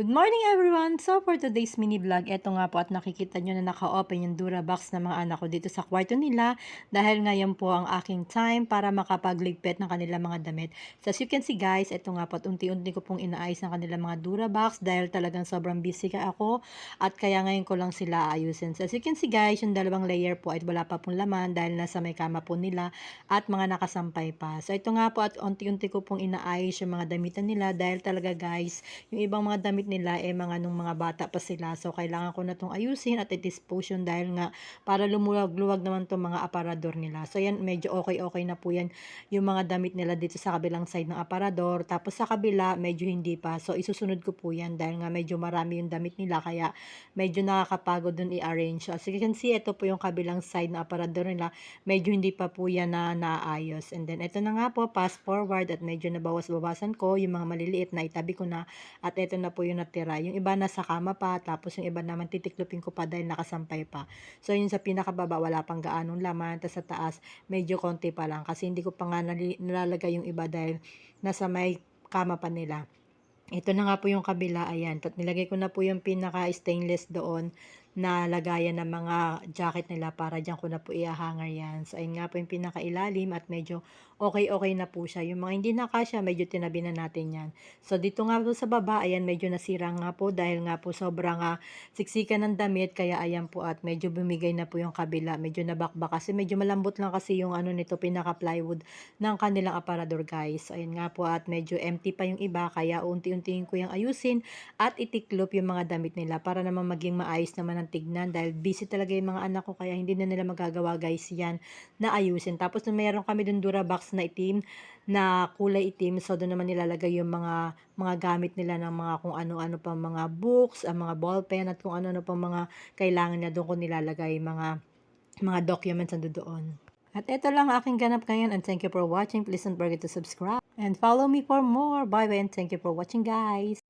Good morning everyone! So for today's mini vlog, eto nga po at nakikita nyo na naka-open yung Durabox ng mga anak ko dito sa kwarto nila dahil ngayon po ang aking time para makapagligpit ng kanilang mga damit. So as you can see guys, eto nga po at unti-unti ko pong inaayos ng kanilang mga Durabox dahil talagang sobrang busy ka ako at kaya ngayon ko lang sila ayusin. So as you can see guys, yung dalawang layer po ay wala pa pong laman dahil nasa may kama po nila at mga nakasampay pa. So ito nga po at unti-unti ko pong inaayos yung mga damitan nila dahil talaga guys, yung ibang mga damit nila eh mga nung mga bata pa sila. So kailangan ko na tong ayusin at i-dispose yun dahil nga para lumuwag-luwag naman tong mga aparador nila. So yan medyo okay-okay na po yan yung mga damit nila dito sa kabilang side ng aparador. Tapos sa kabila medyo hindi pa. So isusunod ko po yan dahil nga medyo marami yung damit nila kaya medyo nakakapagod dun i-arrange. So as you can see, ito po yung kabilang side ng aparador nila. Medyo hindi pa po yan na naayos. And then ito na nga po, fast forward at medyo nabawas-bawasan ko yung mga maliliit na itabi ko na at ito na po yung natira. Yung iba nasa kama pa, tapos yung iba naman titiklopin ko pa dahil nakasampay pa. So yun sa pinakababa, wala pang gaanong laman. Tapos sa taas, medyo konti pa lang. Kasi hindi ko pa nga nalalagay yung iba dahil nasa may kama pa nila. Ito na nga po yung kabila, ayan. At nilagay ko na po yung pinaka-stainless doon na lagayan ng mga jacket nila para dyan ko na po i-hanger yan. So, ayun nga po yung pinaka-ilalim at medyo okay-okay na po siya. Yung mga hindi nakasya, medyo tinabi na natin yan. So, dito nga po sa baba, ayan, medyo nasira nga po dahil nga po sobrang uh, siksikan ng damit. Kaya ayan po at medyo bumigay na po yung kabila. Medyo nabakbak kasi medyo malambot lang kasi yung ano nito, pinaka-plywood ng kanilang aparador guys. Ayun nga po at medyo empty pa yung iba. Kaya unti-untiin ko yung ayusin at itiklop yung mga damit nila para naman maging maayos naman ang tignan dahil busy talaga yung mga anak ko kaya hindi na nila magagawa guys yan na ayusin. Tapos nung mayroon kami dun Durabox na itim na kulay itim so doon naman nilalagay yung mga mga gamit nila ng mga kung ano-ano pang mga books, ang mga ballpen at kung ano-ano pang mga kailangan niya doon ko nilalagay mga mga documents nando doon. At ito lang aking ganap ngayon and thank you for watching. Please don't forget to subscribe and follow me for more. Bye bye and thank you for watching guys.